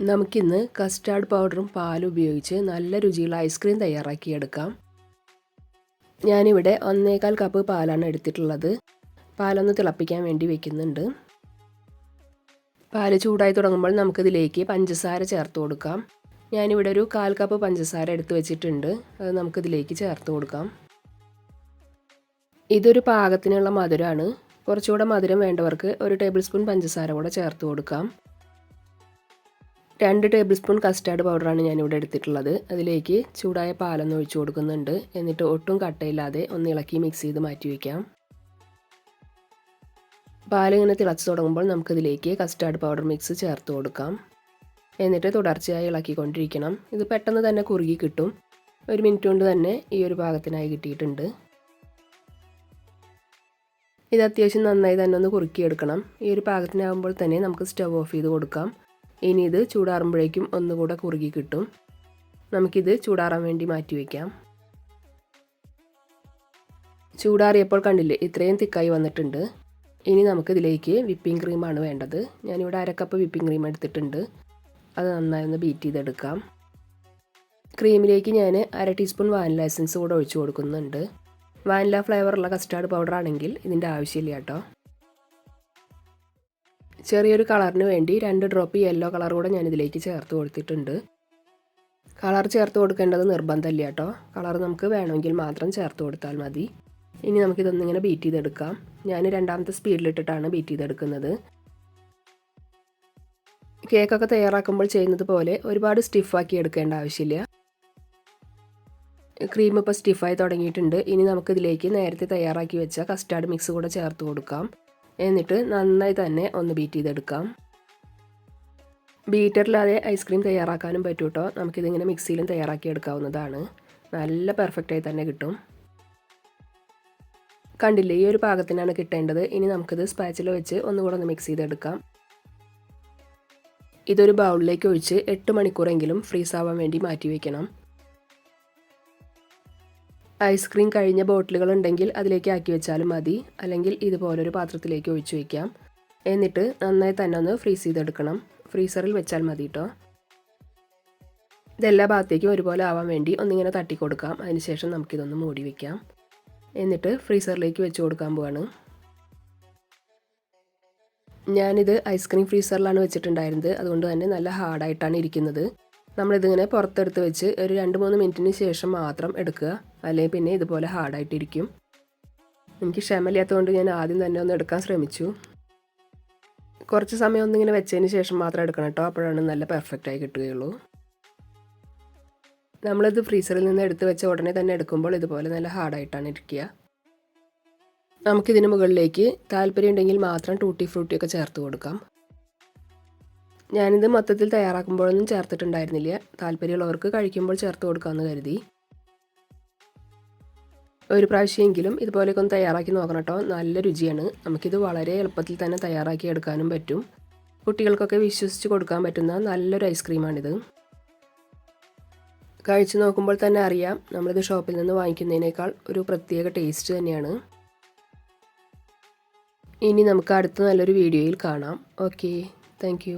നമുക്കിന്ന് കസ്റ്റാർഡ് പൗഡറും പാലും ഉപയോഗിച്ച് നല്ല രുചിയുള്ള ഐസ്ക്രീം തയ്യാറാക്കിയെടുക്കാം. ഞാനിവിടെ ഒന്നേകാൽ കപ്പ് പാലാണ് എടുത്തിട്ടുള്ളത്. പാലൊന്ന് തിളപ്പിക്കാൻ വേണ്ടി വെക്കുന്നുണ്ട്. പാൽ ചൂടായി തുടങ്ങുമ്പോൾ നമുക്കിതിലേക്ക് പഞ്ചസാര ചേർത്ത് കൊടുക്കാം. ഞാനിവിടെ ഒരു കാൽ കപ്പ് പഞ്ചസാര എടുത്ത് വെച്ചിട്ടുണ്ട്. അത് നമുക്കിതിലേക്ക് ചേർത്ത് കൊടുക്കാം. ഇതൊരു പാകത്തിനുള്ള മധുരമാണ് കുറച്ചുകൂടെ മധുരം വേണ്ടവർക്ക് ഒരു ടേബിൾ സ്പൂൺ പഞ്ചസാര കൂടെ ചേർത്ത് കൊടുക്കാം. രണ്ട് ടേബിൾ സ്പൂൺ കസ്റ്റാർഡ് പൗഡറാണ് ഞാനിവിടെ എടുത്തിട്ടുള്ളത്. അതിലേക്ക് ചൂടായ പാലൊന്ന് ഒഴിച്ചു കൊടുക്കുന്നുണ്ട്. എന്നിട്ട് ഒട്ടും കട്ടയില്ലാതെ ഒന്ന് ഇളക്കി മിക്സ് ചെയ്ത് മാറ്റി വയ്ക്കാം പാലിങ്ങനെ തിളച്ച് തുടങ്ങുമ്പോൾ നമുക്കിതിലേക്ക് കസ്റ്റാർഡ് പൗഡർ മിക്സ് ചേർത്ത് കൊടുക്കാം. എന്നിട്ട് തുടർച്ചയായി ഇളക്കിക്കൊണ്ടിരിക്കണം. ഇത് പെട്ടെന്ന് തന്നെ കുറുകി കിട്ടും. ഒരു മിനിറ്റ് കൊണ്ട് തന്നെ ഈ ഒരു പാകത്തിനായി കിട്ടിയിട്ടുണ്ട്. ഇത് അത്യാവശ്യം നന്നായി തന്നെ ഒന്ന് കുറുക്കിയെടുക്കണം. ഈ ഒരു പാകത്തിനാകുമ്പോൾ തന്നെ നമുക്ക് സ്റ്റവ് ഓഫ് ചെയ്ത് കൊടുക്കാം. ഇനി ഇത് ചൂടാറുമ്പോഴേക്കും ഒന്നുകൂടെ കുറുകി കിട്ടും. നമുക്കിത് ചൂടാറാൻ വേണ്ടി മാറ്റി വയ്ക്കാം ചൂടാറിയപ്പോൾ കണ്ടില്ലേ ഇത്രയും തിക്കായി വന്നിട്ടുണ്ട്. ഇനി നമുക്കിതിലേക്ക് വിപ്പിംഗ് ക്രീമാണ് വേണ്ടത്. ഞാനിവിടെ അരക്കപ്പ് വിപ്പിംഗ് ക്രീം എടുത്തിട്ടുണ്ട്. അത് നന്നായി ഒന്ന് ബീറ്റ് ചെയ്തെടുക്കാം. ക്രീമിലേക്ക് ഞാൻ അര ടീസ്പൂൺ വാനില എസൻസ് കൂടെ ഒഴിച്ചു കൊടുക്കുന്നുണ്ട്. വാനില ഫ്ലേവറുള്ള കസ്റ്റാർഡ് പൗഡർ ആണെങ്കിൽ ഇതിന്റെ ആവശ്യമില്ല കേട്ടോ. ചെറിയൊരു കളറിന് വേണ്ടി രണ്ട് ഡ്രോപ്പ് യെല്ലോ കളർ കൂടെ ഞാനിതിലേക്ക് ചേർത്ത് കൊടുത്തിട്ടുണ്ട്. കളർ ചേർത്ത് കൊടുക്കേണ്ടത് നിർബന്ധമില്ല കേട്ടോ. കളർ നമുക്ക് വേണമെങ്കിൽ മാത്രം ചേർത്ത് കൊടുത്താൽ മതി. ഇനി നമുക്കിതൊന്നിങ്ങനെ ബീറ്റ് ചെയ്തെടുക്കാം. ഞാൻ രണ്ടാമത്തെ സ്പീഡിലിട്ടിട്ടാണ് ബീറ്റ് ചെയ്തെടുക്കുന്നത്. കേക്കൊക്കെ തയ്യാറാക്കുമ്പോൾ ചെയ്യുന്നത് പോലെ ഒരുപാട് സ്റ്റിഫാക്കി എടുക്കേണ്ട ആവശ്യമില്ല. ക്രീം ഇപ്പോൾ സ്റ്റിഫായി തുടങ്ങിയിട്ടുണ്ട്. ഇനി നമുക്കിതിലേക്ക് നേരത്തെ തയ്യാറാക്കി വെച്ച കസ്റ്റാർഡ് മിക്സ് കൂടെ ചേർത്ത് കൊടുക്കാം. എന്നിട്ട് നന്നായി തന്നെ ഒന്ന് ബീറ്റ് ചെയ്തെടുക്കാം. ബീറ്ററില്ലാതെ ഐസ്ക്രീം തയ്യാറാക്കാനും പറ്റും കേട്ടോ നമുക്കിതിങ്ങനെ മിക്സിയിലും തയ്യാറാക്കി എടുക്കാവുന്നതാണ്. നല്ല പെർഫെക്റ്റായി തന്നെ കിട്ടും. കണ്ടില്ലേ ഈ ഒരു പാകത്തിനാണ് കിട്ടേണ്ടത്. ഇനി നമുക്കിത് സ്പാച്ചിൽ വെച്ച് ഒന്നുകൂടെ ഒന്ന് മിക്സ് ചെയ്തെടുക്കാം. ഇതൊരു ബൗളിലേക്ക് ഒഴിച്ച് എട്ട് മണിക്കൂറെങ്കിലും ഫ്രീസ് ആവാൻ വേണ്ടി മാറ്റി വയ്ക്കണം ഐസ്ക്രീം കഴിഞ്ഞ ബോട്ടിലുകൾ ഉണ്ടെങ്കിൽ അതിലേക്ക് ആക്കി വെച്ചാലും മതി. അല്ലെങ്കിൽ ഇതുപോലൊരു പാത്രത്തിലേക്ക് ഒഴിച്ചു വയ്ക്കാം എന്നിട്ട് നന്നായി തന്നെ ഒന്ന് ഫ്രീസ് ചെയ്തെടുക്കണം. ഫ്രീസറിൽ വെച്ചാൽ മതി കേട്ടോ ഇതെല്ലാ ഭാഗത്തേക്കും ഒരുപോലെ ആവാൻ വേണ്ടി ഒന്നിങ്ങനെ തട്ടി കൊടുക്കാം അതിനുശേഷം നമുക്കിതൊന്ന് മൂടി വയ്ക്കാം എന്നിട്ട് ഫ്രീസറിലേക്ക് വെച്ച് കൊടുക്കാൻ പോവാണ്. ഞാനിത് ഐസ്ക്രീം ഫ്രീസറിലാണ് വെച്ചിട്ടുണ്ടായിരുന്നത്. അതുകൊണ്ട് തന്നെ നല്ല ഹാർഡായിട്ടാണ് ഇരിക്കുന്നത്. നമ്മളിതിങ്ങനെ പുറത്തെടുത്ത് വെച്ച് ഒരു രണ്ട് മൂന്ന് മിനിറ്റിന് ശേഷം മാത്രം എടുക്കുക. അല്ലെങ്കിൽ പിന്നെ ഇതുപോലെ ഹാർഡായിട്ടിരിക്കും. എനിക്ക് ക്ഷമയില്ലാത്തതുകൊണ്ട് ഞാൻ ആദ്യം തന്നെ ഒന്ന് എടുക്കാൻ ശ്രമിച്ചു. കുറച്ച് സമയം ഒന്നിങ്ങനെ വെച്ചതിന് ശേഷം മാത്രം എടുക്കണം കേട്ടോ. അപ്പോഴാണ് നല്ല പെർഫെക്റ്റ് പെർഫെക്റ്റായി കിട്ടുകയുള്ളൂ. നമ്മളിത് ഫ്രീസറിൽ നിന്ന് എടുത്ത് വെച്ച ഉടനെ തന്നെ എടുക്കുമ്പോൾ ഇതുപോലെ നല്ല ഹാർഡായിട്ടാണ് ഇരിക്കുക. നമുക്കിതിന് മുകളിലേക്ക് താല്പര്യം ഉണ്ടെങ്കിൽ മാത്രം ടൂട്ടി ഫ്രൂട്ടിയൊക്കെ ചേർത്ത് കൊടുക്കാം. ഞാനിത് മൊത്തത്തിൽ തയ്യാറാക്കുമ്പോഴൊന്നും ചേർത്തിട്ടുണ്ടായിരുന്നില്ല. താല്പര്യമുള്ളവർക്ക് കഴിക്കുമ്പോൾ ചേർത്ത് കൊടുക്കാമെന്ന് കരുതി. ഒരു പ്രാവശ്യമെങ്കിലും ഇതുപോലെയൊക്കെ ഒന്ന് തയ്യാറാക്കി നോക്കണം കേട്ടോ. നല്ല രുചിയാണ്. നമുക്കിത് വളരെ എളുപ്പത്തിൽ തന്നെ തയ്യാറാക്കി എടുക്കാനും പറ്റും. കുട്ടികൾക്കൊക്കെ വിശ്വസിച്ച് കൊടുക്കാൻ പറ്റുന്ന നല്ലൊരു ഐസ്ക്രീമാണിത്. കഴിച്ചു നോക്കുമ്പോൾ തന്നെ അറിയാം നമ്മളിത് ഷോപ്പിൽ നിന്ന് വാങ്ങിക്കുന്നതിനേക്കാൾ ഒരു പ്രത്യേക ടേസ്റ്റ് തന്നെയാണ്. ഇനി നമുക്ക് അടുത്ത നല്ലൊരു വീഡിയോയിൽ കാണാം. ഓക്കെ. താങ്ക്